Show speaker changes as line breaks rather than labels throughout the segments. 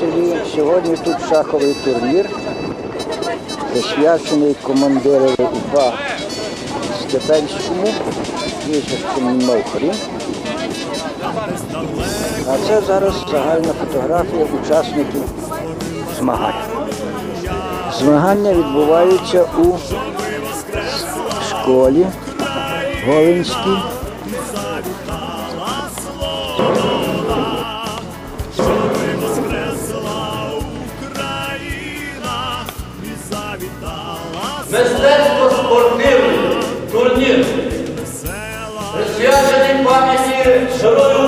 селі. Сьогодні тут шаховий турнір, присвячений командирові УПА Степенському, Вічевському Новхорі. А це зараз загальна фотографія учасників змагань. Змагання відбуваються у школі Голинській.
Мистецтво спортивний турнір, присвячений пам'яті герою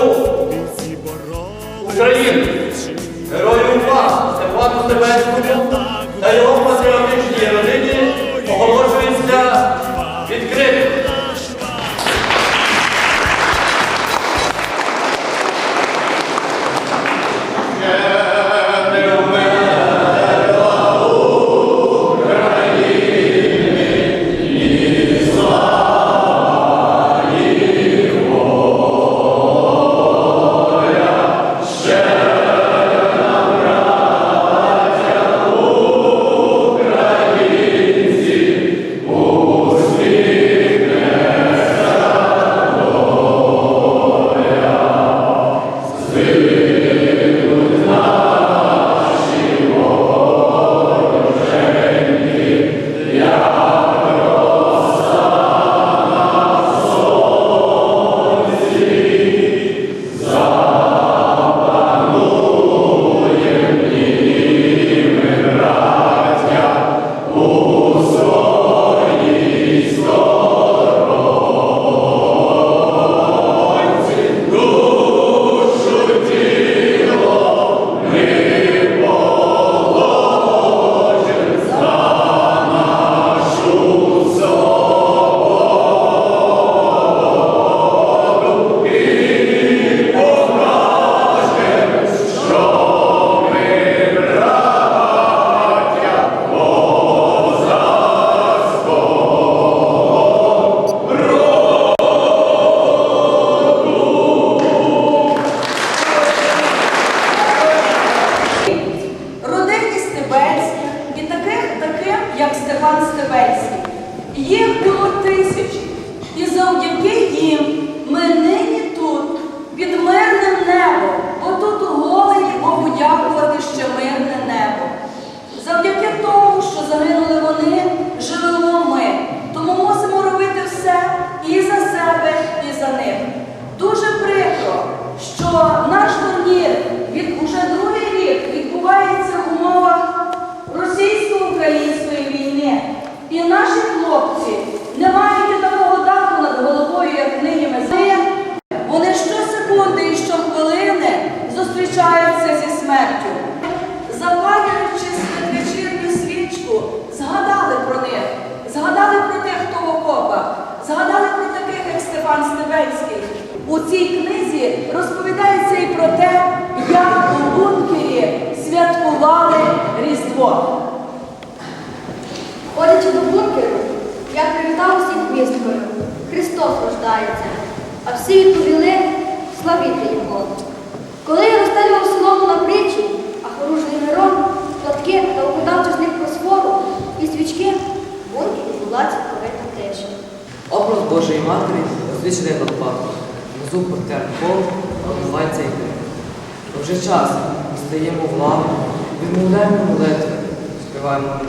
співаємо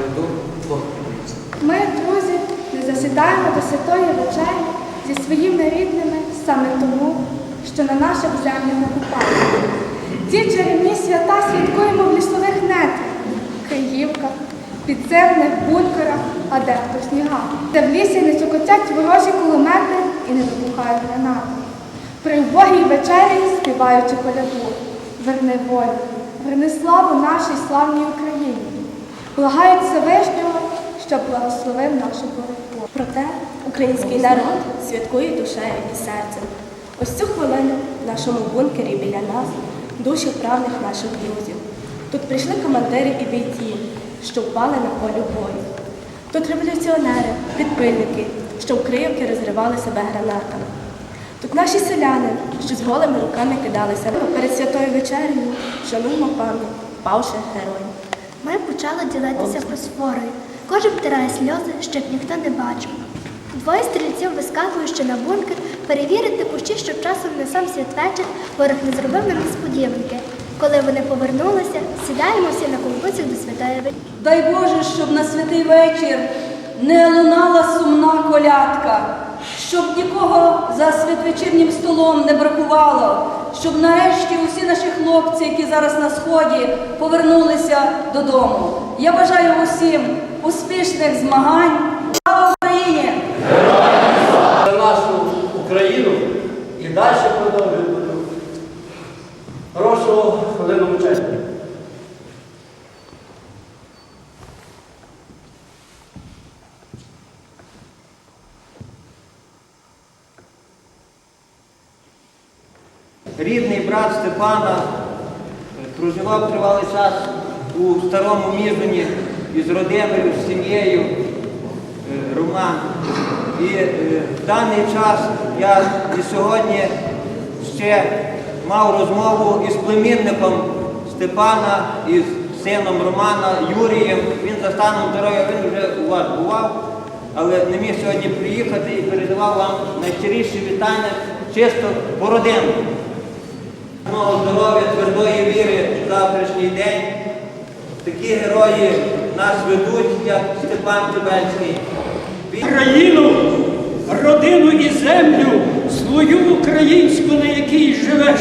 Бог.
Ми, друзі, не засідаємо до святої вечері зі своїми рідними саме тому, що на наших землях окупація. Ці чарівні свята святкуємо в лісових нетрах, Київках, підземних бункерах, а дехто в снігах, де в лісі не цокотять ворожі кулемети і не вибухають гранати. При убогій вечері співаючи коляду, верни волю, верни славу нашій славній Україні. Благають Всевишнього, щоб благословив нашу боротьбу.
Проте український народ святкує душею і серцем. Ось цю хвилину в нашому бункері біля нас душі правних наших друзів. Тут прийшли командири і бійці, що впали на полі бою. Тут революціонери, підпильники, що в криївки розривали себе гранатами. Тут наші селяни, що з голими руками кидалися перед святою вечерею, шануємо пам'ять павших героїв.
Ми почали ділитися фосфорою. Кожен втирає сльози, щоб ніхто не бачив. Двоє стрільців вискакують ще на бункер перевірити кущі, щоб часом не сам святвечір ворог не зробив нам несподіванки. Коли вони повернулися, сідаємо всі на ковбицях до святої вечері.
Дай Боже, щоб на святий вечір не лунала сумна колядка, щоб нікого за святвечірнім столом не бракувало, щоб нарешті усі наші хлопці, які зараз на сході, повернулися додому. Я бажаю усім успішних змагань. Слава Україні!
за нашу Україну і далі продовжуємо. Прошу хвилину мовчання.
Степана е, проживав тривалий час у старому Мізуні із родиною, з сім'єю е, Роман. І е, в даний час я і сьогодні ще мав розмову із племінником Степана, із сином Романа Юрієм. Він за станом здоров'я, він вже у вас бував, але не міг сьогодні приїхати і передавав вам найщиріші вітання чисто по родину. Мого здоров'я, твердої віри в завтрашній день. Такі герої нас ведуть, як Степан Тебельський. Він
Країну, родину і землю, свою українську, на якій живеш.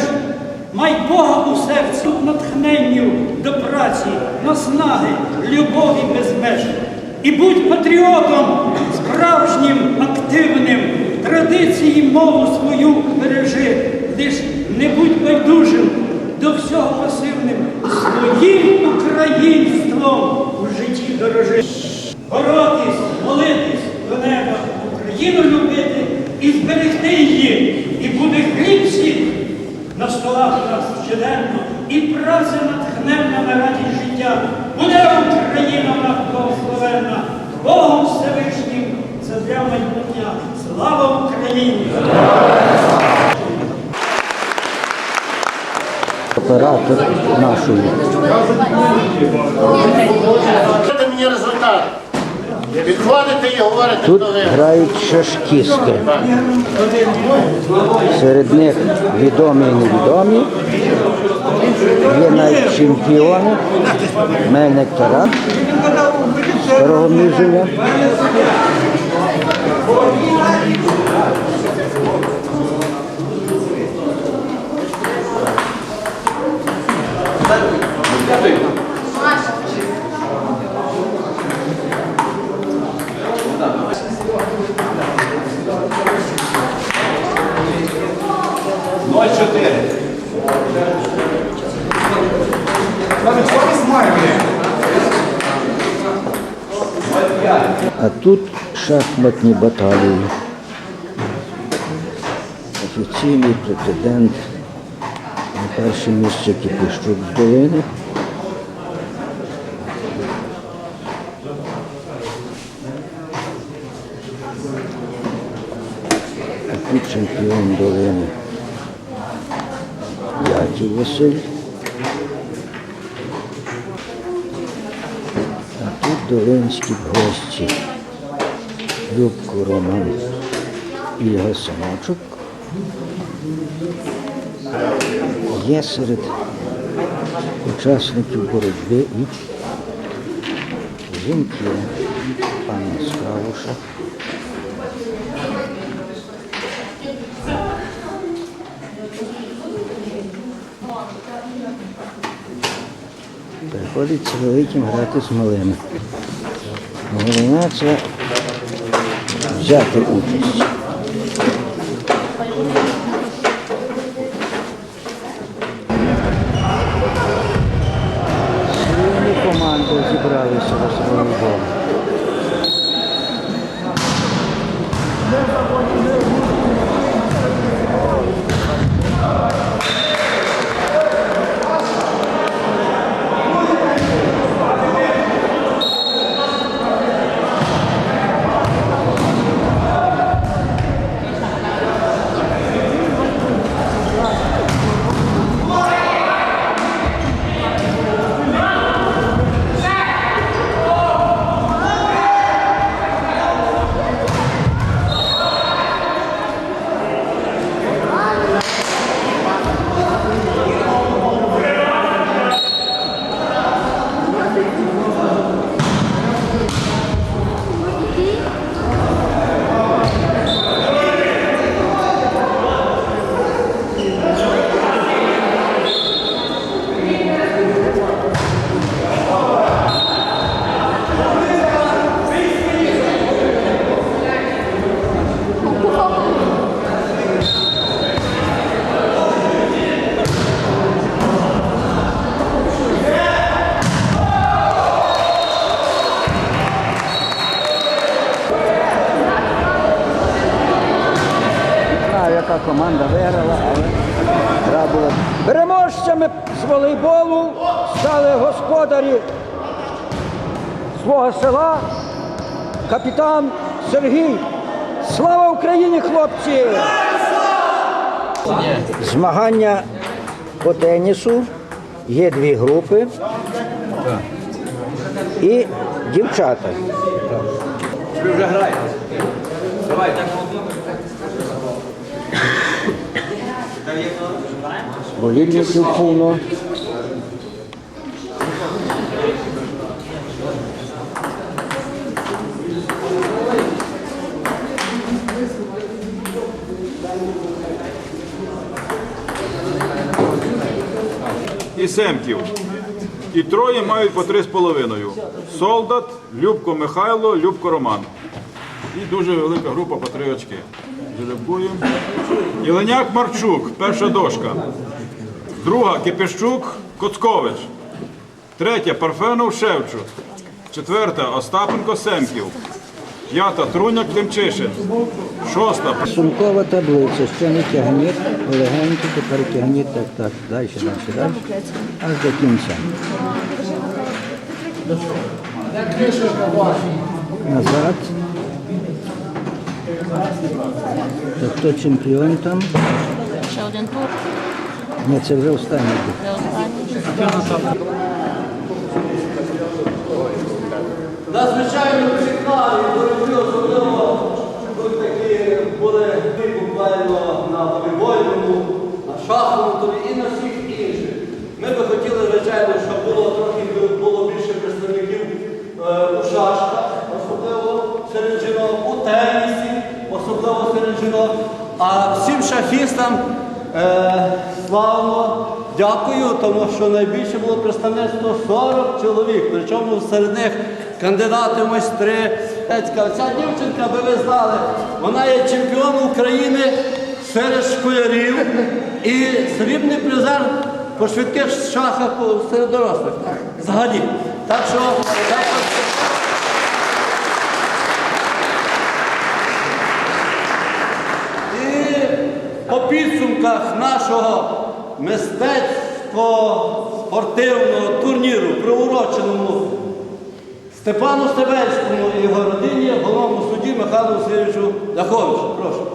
Май Бога у серці, натхненню до праці, наснаги, любові без меж. І будь патріотом, справжнім, активним, традиції мову свою бережи, лиш не будь байдужим, до всього пасивним, своїм українством у житті дорожи. Боротись, молитись до неба, Україну любити і зберегти її, і буде хліб на столах нас щоденно, і праця натхненна на радість життя. Буде Україна благословенна, Богом Всевишнім, це для майбутня. Слава Україні!
Оператор нашої.
Дайте мені результат. Підходите і говорите,
Тут грають шашкістки. Серед них відомі і невідомі. Є навіть чемпіони. Мельник Тарас старого міжеля. А тут шахматні баталії. Офіційний претендент на перше місце Кіпіщук з долини. А тут чемпіон долини Яків Василь. А тут долинські гості. Любко Роман і його синочок. Є серед учасників боротьби і жінки пана Скавуша. Приходиться великим грати з малими. Головне це взяти участь. Сильні команди зібралися на своєму команда виграла, але гра була. Переможцями з волейболу стали господарі свого села, капітан Сергій. Слава Україні, хлопці! Змагання по тенісу. Є дві групи. І дівчата.
Ви вже граєте. Давайте.
Болільників повно.
і Семків. І троє мають по три з половиною. Солдат, Любко Михайло, Любко Роман. І дуже велика група по три очки. Жеребкуємо. Єленяк Марчук, перша дошка. Друга Кипіщук Коцкович. Третя Парфенов Шевчук. Четверта Остапенко Семків. П'ята Труняк Демчишин. Шоста
Сумкова таблиця, ще не тягніть, легенько, тепер тягніть так, так, далі, далі, далі, аж до кінця. Назад. То хто чемпіон там?
Ще один тур.
Ні, це вже останній.
Це останній.
Надзвичайно цікаві боротьби, особливо тут такі були буквально на волейбольному, на шаховому і на всіх інших. Ми би хотіли, звичайно, щоб було трохи було більше представників е, у шашках, особливо серед жінок, у тенісі, особливо. А всім шахістам е, славно дякую, тому що найбільше було представництво 40 чоловік. Причому серед них кандидати майстри. Ця дівчинка, би ви знали, вона є чемпіон України серед школярів і срібний призер по швидких шахах серед дорослих. Взагалі. Так що, так що І по підсумках нашого мистецько-спортивного турніру, приуроченому Степану Стебельському і його родині, головному судді Михайлу Васильовичу Ляховичу. Прошу.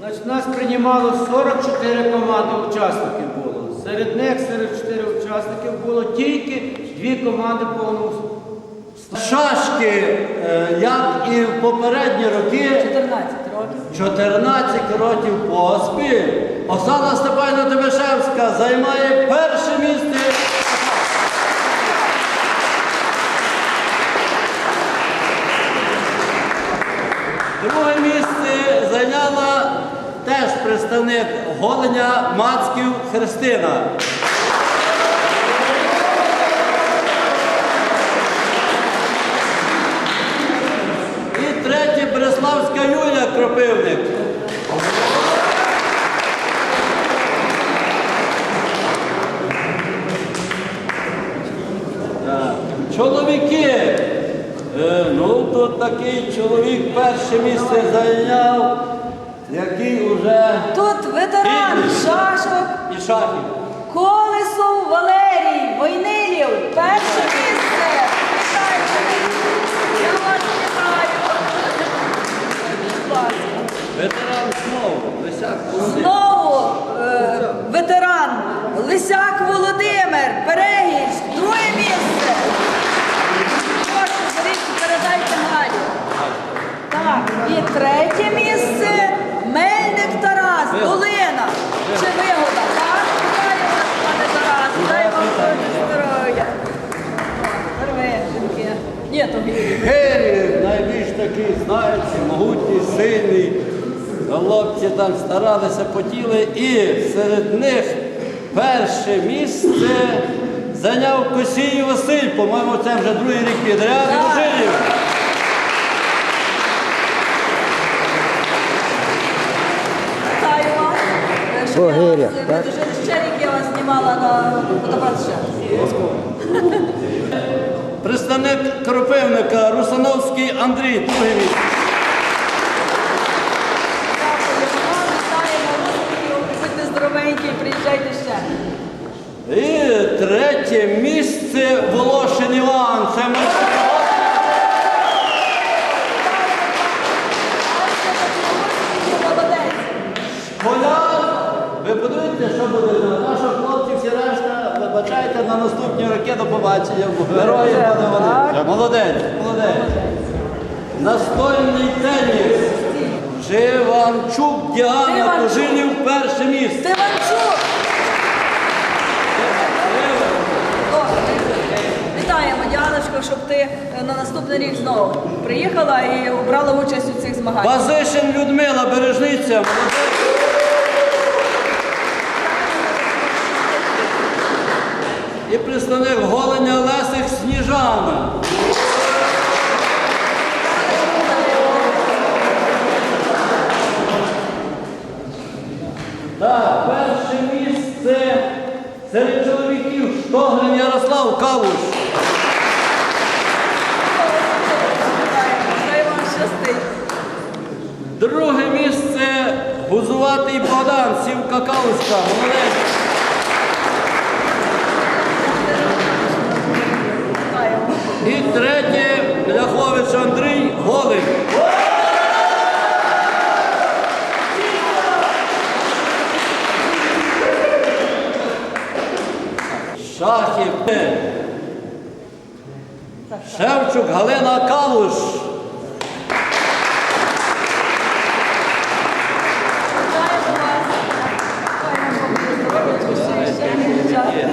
Значить, нас приймало 44 команди учасників було. Серед них, серед 4 учасників було тільки дві команди повного
Шашки, е, як і в попередні роки,
14 років.
14 років поспіль, Оксана Степанівна Тимошевська займає перше місце. Друге місце зайняла теж представник Голеня Мацьків Христина. І третє Береславська Юля Кропивник. Чоловіки. Е, ну, тут такий чоловік перше місце зайняв, який уже
Тут ветеран шашок
і шахів.
Колесов Валерій Войнилів. Перше місце. Вітайте. Я вас вітаю. Будь ласка.
Ветеран знову. Лисяк.
Знову е, ветеран Лисяк Володимир, Перегірськ, друге місце. Прошу, беріть, передайте Галі. Так, і третє місце Мельник Тарас, Долина. Чи вигода, так? Вітаю вас, пане Тарас, дай вам Боже здоров'я. Первешеньки. Ні, то гірі.
Гері найбільш такий, знаєте, могутній, сильний. Хлопці там старалися, потіли, і серед них перше місце зайняв Косій Василь, по-моєму, це вже другий рік підряд.
Так.
Васильів.
Вітаю вас. Щоб
По
я
гирях,
вас-
так?
Дуже ще рік я вас знімала на фотоапарат ще.
Представник Кропивника Русановський Андрій, другий місце.
Дякую вам, вітаємо новенький, приїжджайте ще.
І третє місце Волошин Іван. Це ми. Школяр. Ви подивіться, що буде за наші хлопці, всі решта, вибачайте, на наступні роки до побачення. Герої буде вони. Молодець, молодець. Настольний теніс. Живанчук Діана. Кожинів перше місце.
Стиванчук. О, Вітаємо, Діаночко, щоб ти е, на наступний рік знову приїхала і брала участь у цих змаганнях.
Базишин Людмила, бережниця. І представник Голеня Лесик Сніжана. Так, перше місце серед чоловіків Штоглин Ярослав Калуш.
Хай вам щастить.
Друге місце Гузуватий Сівка Молодець.
Вітаємо.
І третє Ляхович Андрій Голик. Шахів. Шевчук Галина Калуш.
Вітаємо вас. Хай вам Бог здоров'я, ще, ще, дівчата.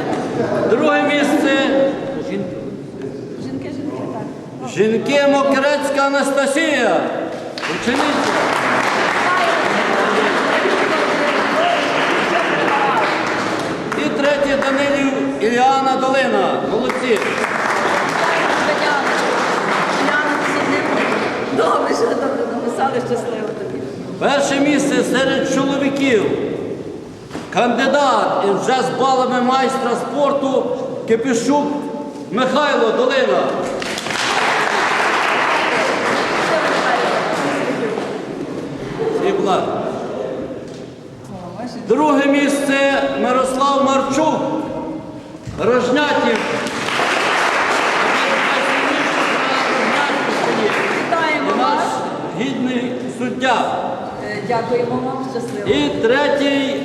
Друге місце
Жінки, жінки, так.
Жінки Мокрецька Анастасія. Учениця. І третє Данилів Іліана Долина. Молодці.
Добре, що добре написали, щасливо тобі.
Перше місце серед чоловіків. Кандидат із джаз-балами майстра спорту Кипішук Михайло Долина. Друге місце Мирослав Марчук. Рожнятів.
Вітаємо вас.
гідний суддя.
Е, Дякуємо вам, щасливо.
І третій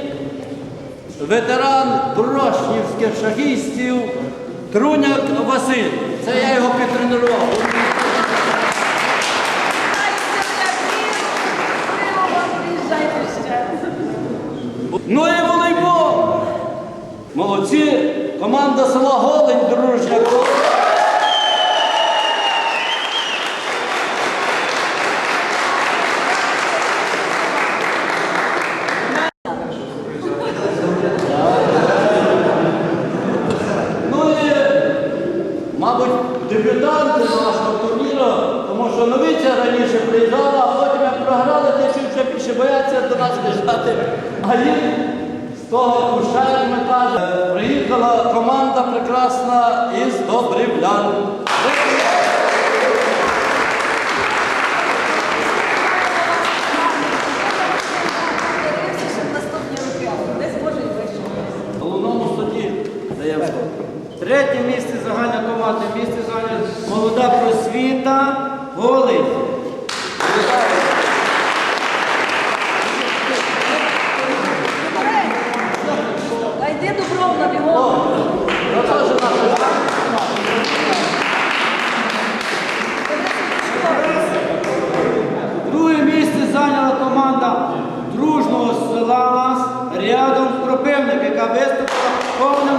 ветеран Брошнівських шахістів Труняк Василь. Це я його підтренував. Ну і волейбол. Молодці. Команда села Голень дружня. Ну і, мабуть, дебютанти нашого турніру, тому що новиця раніше приїжджала, а потім програли, всі вже більше бояться до нас приїжджати. А з того куша, як ми приїхала команда прекрасна із Добрівлян.
cabeça, toda.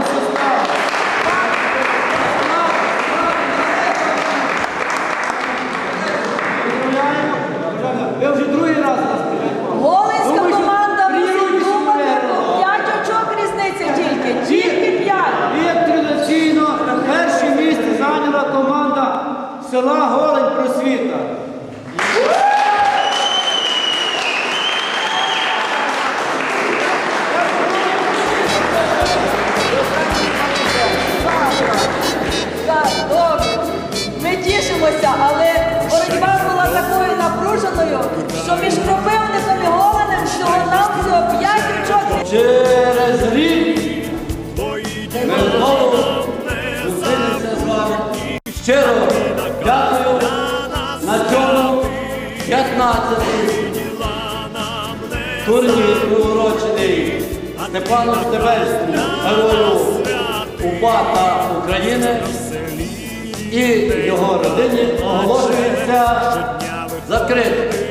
боролися, але боротьба була такою напруженою, що між кропивником і голенем всього нам всього п'ять річок.
Через рік
ми
знову зустрілися з вами. Щиро дякую на цьому 15-й турнір приурочений Степану Штебельському, герою УПА та України і його родині оголошується закритим.